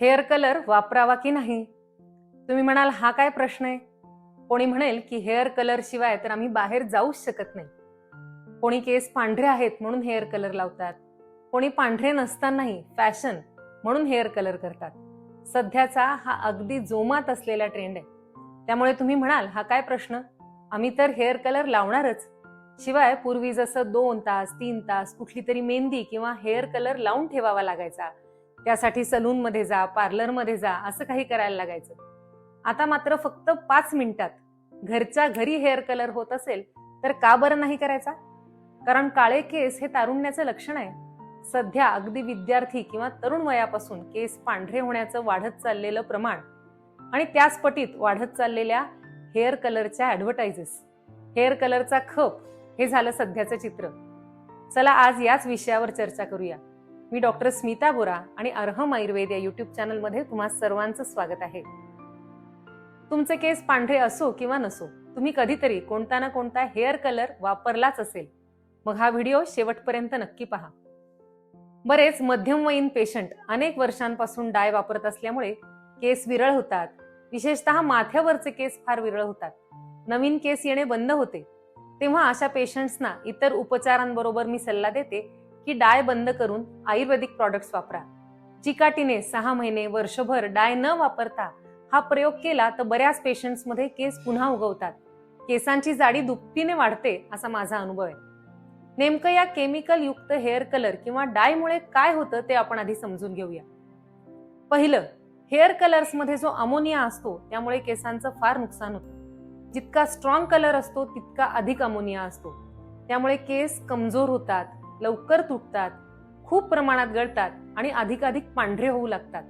Hair colour वापरावा की नाही? तुम्ही म्हणाल हा काय प्रश्न आहे? कोणी म्हणेल की हेअर कलर शिवाय तर आम्ही बाहेर जाऊच शकत नाही. कोणी केस पांढरे आहेत म्हणून हेअर कलर लावतात. कोणी पांढरे नसतानाही फॅशन म्हणून हेअर कलर करतात. सध्याचा हा अगदी जोमात असलेला ट्रेंड आहे. त्यामुळे तुम्ही म्हणाल हा काय प्रश्न? आम्ही तर हेअर कलर लावणारच. शिवाय पूर्वी जसं दोन तास तीन तास कुठली तरी मेहंदी किंवा हेअर कलर लावून ठेवावा लागायचा. त्यासाठी सलूनमध्ये जा पार्लरमध्ये जा असं काही करायला लागायचं. आता मात्र फक्त पाच मिनिटात घरच्या घरी हेअर कलर होत असेल तर का बरं नाही करायचा? कारण काळे केस हे तारुण्याचं लक्षण आहे. सध्या अगदी विद्यार्थी किंवा तरुण वयापासून केस पांढरे होण्याचं वाढत चाललेलं प्रमाण आणि त्याच पटीत वाढत चाललेल्या हेअर कलरच्या ॲडव्हर्टायझेस हेअर कलरचा खप हे झालं सध्याचं चित्र. चला आज याच विषयावर चर्चा करूया. मी डॉक्टर स्मिता बोरा आणि अर्हम आयुर्वेद या युट्यूब चॅनलमध्ये तुम्हा सर्वांचं स्वागत आहे. तुमचे केस पांढरे असो किंवा नसो तुम्ही कधीतरी कोणता ना कोणता हेअर कलर वापरलाच असेल. मग हा व्हिडिओ शेवटपर्यंत नक्की पहा. बरेच मध्यमवयीन पेशंट अनेक वर्षांपासून डाय वापरत असल्यामुळे केस विरळ होतात. विशेषतः माथ्यावरचे केस फार विरळ होतात. नवीन केस येणे बंद होते. तेव्हा अशा पेशंट्सना इतर उपचारांबरोबर मी सल्ला देते की डाय बंद करून आयुर्वेदिक प्रॉडक्ट्स वापरा. चिकाटीने सहा महिने वर्षभर डाय न वापरता हा प्रयोग केला तर बऱ्याच पेशंट्समध्ये केस पुन्हा उगवतात. केसांची जाडी दुपटीने वाढते असा माझा अनुभव आहे. नेमकं या केमिकल युक्त हेअर कलर किंवा डायमुळे काय होतं ते आपण आधी समजून घेऊया. पहिलं हेअर कलर्समध्ये जो अमोनिया असतो त्यामुळे केसांचं फार नुकसान होतं. जितका स्ट्रॉंग कलर असतो तितका अधिक अमोनिया असतो. त्यामुळे केस कमजोर होतात लवकर तुटतात खूप प्रमाणात गळतात आणि अधिकाधिक पांढरे होऊ लागतात.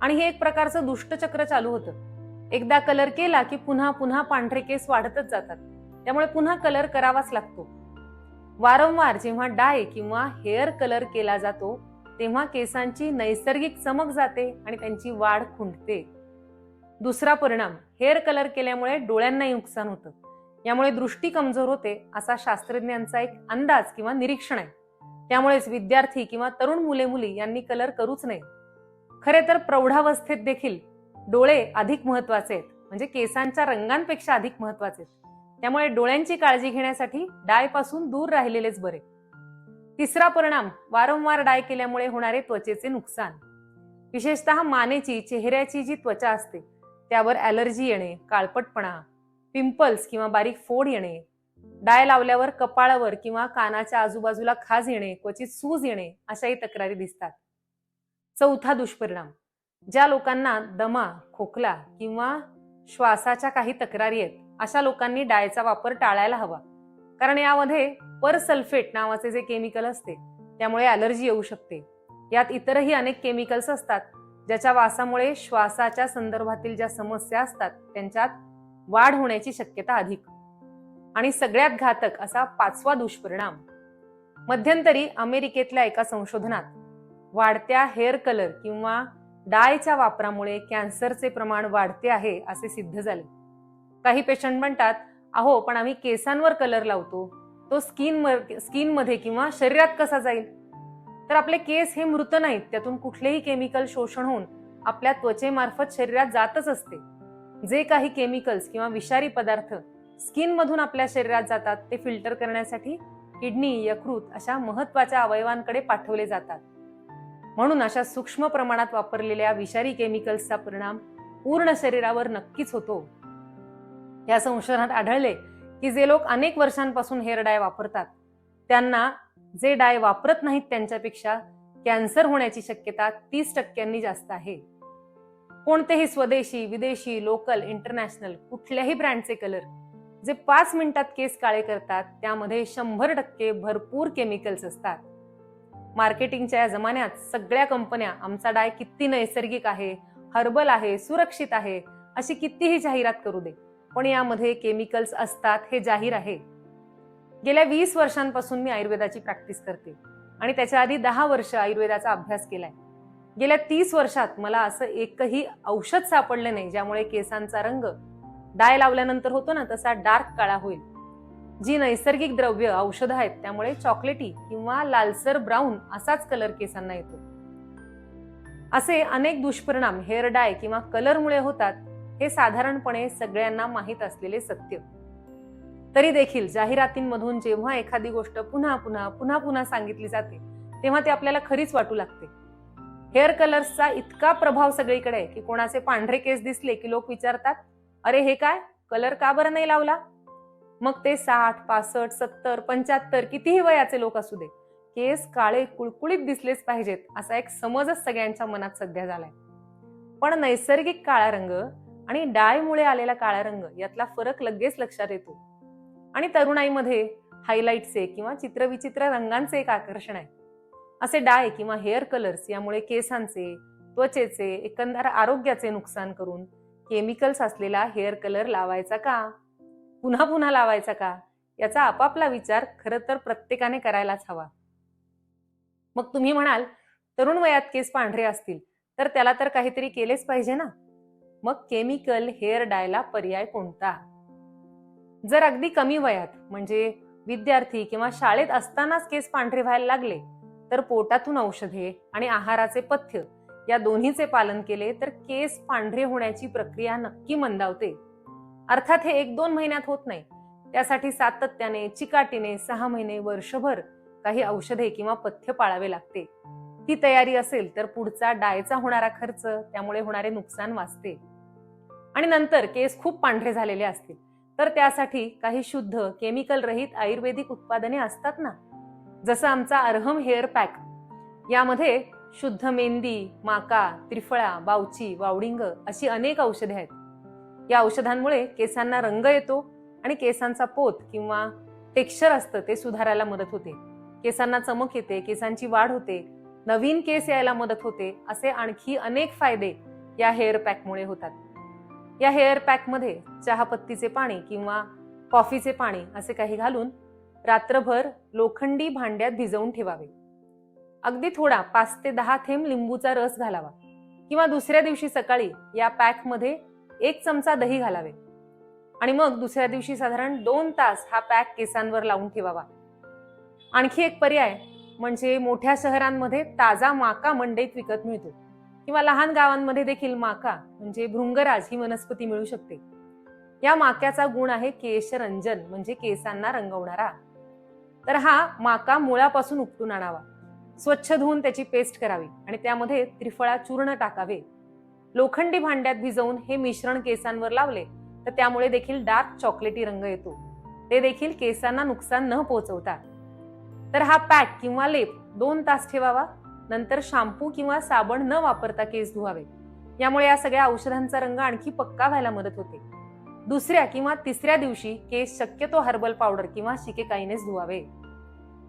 आणि हे एक प्रकारचं दुष्टचक्र चालू होतं. एकदा कलर केला की पुन्हा पुन्हा पांढरे केस वाढतच जातात. त्यामुळे पुन्हा कलर करावाच लागतो. वारंवार जेव्हा डाय किंवा हेअर कलर केला जातो तेव्हा केसांची नैसर्गिक चमक जाते आणि त्यांची वाढ खुंटते. दुसरा परिणाम हेअर कलर केल्यामुळे डोळ्यांनाही नुकसान होतं. यामुळे दृष्टी कमजोर होते असा शास्त्रज्ञांचा एक अंदाज किंवा निरीक्षण आहे. त्यामुळेच विद्यार्थी किंवा तरुण मुले मुली यांनी कलर करूच नये. खरे तर प्रौढावस्थेत देखील डोळे अधिक महत्त्वाचे आहेत. म्हणजे केसांच्या रंगांपेक्षा अधिक महत्त्वाचे आहेत. त्यामुळे डोळ्यांची काळजी घेण्यासाठी डायपासून दूर राहिलेलेच बरे. तिसरा परिणाम वारंवार डाय केल्यामुळे होणारे त्वचेचे नुकसान. विशेषतः मानेची चेहऱ्याची जी त्वचा असते त्यावर ॲलर्जी येणे काळपटपणा पिंपल्स किंवा बारीक फोड येणे डाय लावल्यावर कपाळावर किंवा कानाच्या आजूबाजूला खाज येणे क्वचित सूज येणे अशाही तक्रारी दिसतात. चौथा दुष्परिणाम ज्या लोकांना दमा खोकला किंवा श्वासाच्या काही तक्रारी आहेत अशा लोकांनी डायचा वापर टाळायला हवा. कारण यामध्ये परसल्फेट नावाचे जे केमिकल असते त्यामुळे ॲलर्जी येऊ शकते. यात इतरही अनेक केमिकल्स असतात ज्याच्या वासामुळे श्वासाच्या संदर्भातील ज्या समस्या असतात त्यांच्यात वाढ होण्याची शक्यता अधिक. आणि सगळ्यात घातक असा पाचवा दुष्परिणाम मध्यंतरी अमेरिकेतल्या एका संशोधनात वाढत्या हेअर कलर किंवा डायच्या वापरामुळे कॅन्सरचे प्रमाण वाढते आहे असे सिद्ध झाले. काही पेशंट म्हणतात अहो पण आम्ही केसांवर कलर लावतो. तो स्किन स्किनमध्ये किंवा शरीरात कसा जाईल? तर आपले केस हे मृत नाहीत त्यातून कुठलेही केमिकल शोषण होऊन आपल्या त्वचेमार्फत शरीरात जातच असते. जे काही केमिकल्स किंवा विषारी पदार्थ स्किनमधून आपल्या शरीरात जातात ते फिल्टर करण्यासाठी किडनी यकृत अशा महत्त्वाच्या अवयवांकडे पाठवले जातात. म्हणून अशा सूक्ष्म प्रमाणात वापरलेल्या विषारी केमिकल्सचा परिणाम पूर्ण शरीरावर नक्कीच होतो. या संशोधनात आढळले की जे लोक अनेक वर्षांपासून हेअर डाय वापरतात त्यांना जे डाय वापरत नाहीत त्यांच्यापेक्षा कॅन्सर होण्याची शक्यता तीस टक्क्यांनी जास्त आहे. कोणतेही स्वदेशी विदेशी लोकल इंटरनॅशनल कुठल्याही ब्रँडचे कलर जे पाच मिनिटात केस काळे करतात त्यामध्ये शंभर टक्के भरपूर केमिकल्स असतात. मार्केटिंगच्या या जमान्यात सगळ्या कंपन्या आमचा डाय किती नैसर्गिक आहे हर्बल आहे सुरक्षित आहे अशी कितीही जाहिरात करू दे पण यामध्ये केमिकल्स असतात हे जाहीर आहे. गेल्या वीस वर्षांपासून मी आयुर्वेदाची प्रॅक्टिस करते आणि त्याच्या आधी दहा वर्ष आयुर्वेदाचा अभ्यास केलाय. गेल्या तीस वर्षात मला असं एकही औषध सापडलं नाही ज्यामुळे केसांचा रंग डाय लावल्यानंतर होतो ना तसा डार्क काळा होईल. जी नैसर्गिक द्रव्य औषधं आहेत त्यामुळे चॉकलेटी किंवा लालसर ब्राऊन असाच कलर केसांना येतो. असे अनेक दुष्परिणाम हेअर डाय किंवा कलरमुळे होतात हे साधारणपणे सगळ्यांना माहीत असलेले सत्य. तरी देखील जाहिरातींमधून जेव्हा एखादी गोष्ट पुन्हा पुन्हा पुन्हा पुन्हा सांगितली जाते तेव्हा ते आपल्याला खरीच वाटू लागते. हेअर कलर्सचा इतका प्रभाव सगळीकडे आहे की कोणाचे पांढरे केस दिसले की लोक विचारतात अरे हे काय? कलर का बरं नाही लावला? मग ते साठ पासष्ट सत्तर पंच्याहत्तर कितीही वयाचे लोक असू दे केस काळे कुळकुळीत दिसलेच पाहिजेत असा एक समजच सगळ्यांच्या मनात सध्या झालाय. पण नैसर्गिक काळा रंग आणि डायमुळे आलेला काळा रंग यातला फरक लगेच लक्षात येतो. आणि तरुणाईमध्ये हायलाईटचे किंवा चित्रविचित्र रंगांचे एक आकर्षण आहे. असे डाय किंवा हेअर कलर्स यामुळे केसांचे त्वचेचे एकंदर आरोग्याचे नुकसान करून केमिकल्स असलेला हेअर कलर लावायचा का? पुन्हा पुन्हा लावायचा का? याचा आपापला विचार खरं तर प्रत्येकाने करायलाच हवा. मग तुम्ही म्हणाल तरुण वयात केस पांढरे असतील तर त्याला तर काहीतरी केलेच पाहिजे ना? मग केमिकल हेअर डायला पर्याय कोणता? जर अगदी कमी वयात म्हणजे विद्यार्थी किंवा शाळेत असतानाच केस पांढरे व्हायला लागले तर पोटातून औषधे आणि आहाराचे पथ्य या दोन्हीचे पालन केले तर केस पांढरे होण्याची प्रक्रिया नक्की मंदावते. अर्थात हे एक दोन महिन्यात होत नाही. त्यासाठी सातत्याने चिकाटीने सहा महिने वर्षभर काही औषधे किंवा पथ्य पाळावे लागते. ती तयारी असेल तर पुढचा डायचा होणारा खर्च त्यामुळे होणारे नुकसान वाचते. आणि नंतर केस खूप पांढरे झालेले असतील. तर त्यासाठी काही शुद्ध केमिकल रहित आयुर्वेदिक उत्पादने असतात ना? जसं आमचा अर्हम हेअर पॅक. यामध्ये शुद्ध मेंदी माका त्रिफळा बावची वावडिंग अशी अनेक औषधे आहेत. या औषधांमुळे केसांना रंग येतो आणि केसांचा पोत किंवा टेक्स्चर असतं ते सुधारायला मदत होते. केसांना चमक येते केसांची वाढ होते नवीन केस यायला मदत होते असे आणखी अनेक फायदे या हेअर पॅकमुळे होतात. या हेअर पॅकमध्ये चहापत्तीचे पाणी किंवा कॉफीचे पाणी असे काही घालून रात्रभर लोखंडी भांड्यात भिजवून ठेवावे. अगदी थोडा पाच ते दहा थेंब लिंबूचा रस घालावा किंवा दुसऱ्या दिवशी सकाळी या पॅकमध्ये एक चमचा दही घालावे. आणि मग दुसऱ्या दिवशी साधारण दोन तास हा पॅक केसांवर लावून ठेवावा. आणखी एक पर्याय म्हणजे मोठ्या शहरांमध्ये ताजा माका मंडईत विकत मिळतो किंवा लहान गावांमध्ये देखील माका म्हणजे भृंगराज ही वनस्पती मिळू शकते. या माक्याचा गुण आहे केशरंजन म्हणजे केसांना रंगवणारा. तर हा माका मुळापासून उपटून आणावा. स्वच्छ धुवून त्याची पेस्ट करावी आणि त्यामध्ये त्रिफळा चूर्ण टाकावे. लोखंडी भांड्यात भिजवून हे मिश्रण केसांवर लावले तर त्यामुळे देखील डार्क चॉकलेटी रंग येतो. ते देखील केसांना नुकसान न पोहोचवता तर हा पॅक किंवा लेप दोन तास ठेवावा नंतर शॅम्पू किंवा साबण न वापरता केस धुवावे. यामुळे या सगळ्या औषधांचा रंग आणखी पक्का व्हायला मदत होते. दुसऱ्या किंवा तिसऱ्या दिवशी केस शक्यतो हर्बल पावडर किंवा शिकेकाईनेच धुवावे.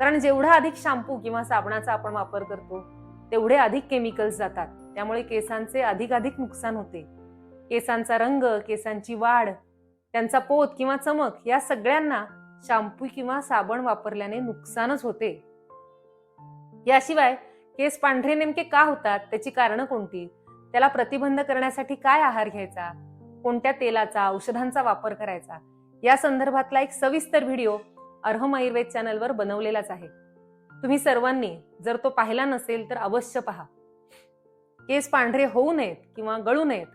कारण जेवढा अधिक शॅम्पू किंवा साबणाचा आपण वापर करतो तेवढे अधिक केमिकल्स जातात. त्यामुळे केसांचे अधिक अधिक नुकसान होते. केसांचा रंग केसांची वाढ त्यांचा पोत किंवा चमक या सगळ्यांना शॅम्पू किंवा साबण वापरल्याने नुकसानच होते. याशिवाय केस पांढरे नेमके का होतात त्याची कारणं कोणती? त्याला प्रतिबंध करण्यासाठी काय आहार घ्यायचा? कोणत्या तेलाचा औषधांचा वापर करायचा या संदर्भातला एक सविस्तर व्हिडिओ अर्हम आयुर्वेद चॅनलवर बनवलेलाच आहे. तुम्ही सर्वांनी जर तो पाहिला नसेल तर अवश्य पहा. केस पांढरे होऊ नयेत किंवा गळू नयेत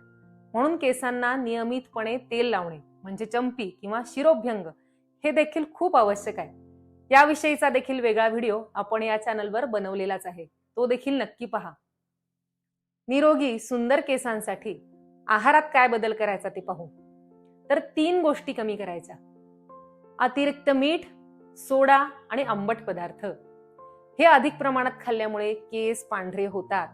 म्हणून केसांना नियमितपणे तेल लावणे म्हणजे चंपी किंवा शिरोभ्यंग हे देखील खूप आवश्यक आहे. याविषयीचा देखील वेगळा व्हिडिओ आपण या चॅनलवर बनवलेलाच आहे. तो देखील नक्की पहा. निरोगी सुंदर केसांसाठी आहारात काय बदल करायचा ते पाहू. तर तीन गोष्टी कमी करायच्या. अतिरिक्त मीठ सोडा आणि आंबट पदार्थ. हे अधिक प्रमाणात खाल्ल्यामुळे केस पांढरे होतात.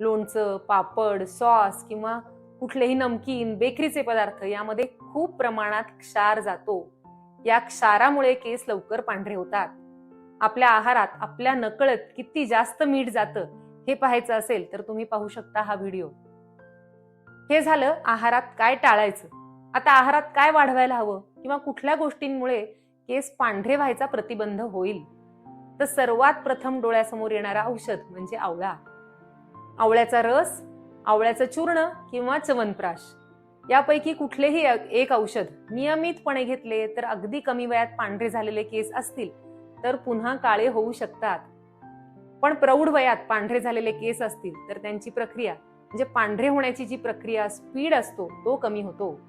लोणचं पापड सॉस किंवा कुठलेही नमकीन बेकरीचे पदार्थ यामध्ये खूप प्रमाणात क्षार जातो. या क्षारामुळे केस लवकर पांढरे होतात. आपल्या आहारात आपल्या नकळत किती जास्त मीठ जातं हे पाहायचं असेल तर तुम्ही पाहू शकता हा व्हिडिओ. हे झालं आहारात काय टाळायचं? आता आहारात काय वाढवायला हवं? किंवा कुठल्या गोष्टींमुळे केस पांढरे व्हायचा प्रतिबंध होईल? तर सर्वात प्रथम डोळ्यासमोर येणारा औषध म्हणजे आवळा. आवळ्याचा रस आवळ्याचं चूर्ण किंवा चवनप्राश यापैकी कुठलेही एक औषध नियमितपणे घेतले तर अगदी कमी वयात पांढरे झालेले केस असतील तर पुन्हा काळे होऊ शकतात. पण प्रौढ वयात पांढरे झालेले केस असतील तर त्यांची प्रक्रिया म्हणजे पांढरे होण्याची जी प्रक्रिया स्पीड असतो तो कमी होतो.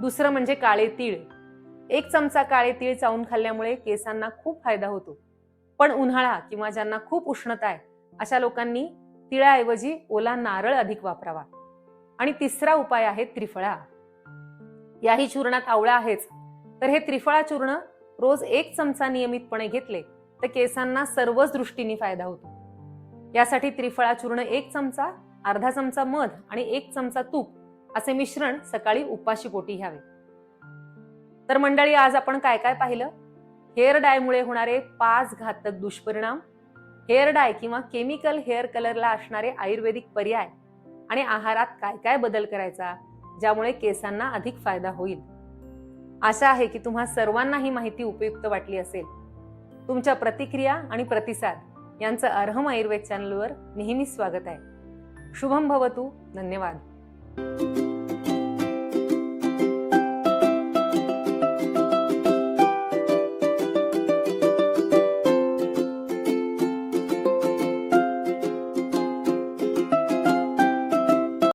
दुसरं म्हणजे काळे तीळ. एक चमचा काळे तीळ चावून खाल्ल्यामुळे केसांना खूप फायदा होतो. पण उन्हाळा किंवा ज्यांना खूप उष्णता आहे अशा लोकांनी तिळाऐवजी ओला नारळ अधिक वापरावा. आणि तिसरा उपाय आहे त्रिफळा. याही चूर्णात आवळा आहेच. तर हे त्रिफळा चूर्ण रोज एक चमचा नियमितपणे घेतले तर केसांना सर्वच दृष्टीने फायदा होतो. यासाठी त्रिफळा चूर्ण एक चमचा अर्धा चमचा मध आणि एक चमचा तूप असे मिश्रण सकाळी उपाशी पोटी घ्यावे. तर मंडळी आज आपण काय काय पाहिलं? हेअर डायमुळे होणारे पाच घातक दुष्परिणाम हेअर डाय किंवा केमिकल हेअर कलरला असणारे आयुर्वेदिक पर्याय आणि आहारात काय काय बदल करायचा ज्यामुळे केसांना अधिक फायदा होईल. आशा आहे की तुम्हा सर्वांना ही माहिती उपयुक्त वाटली असेल. तुमच्या प्रतिक्रिया आणि प्रतिसाद यांचं अर्हम आयुर्वेद चॅनलवर नेहमी स्वागत आहे. शुभम भवतु धन्यवाद.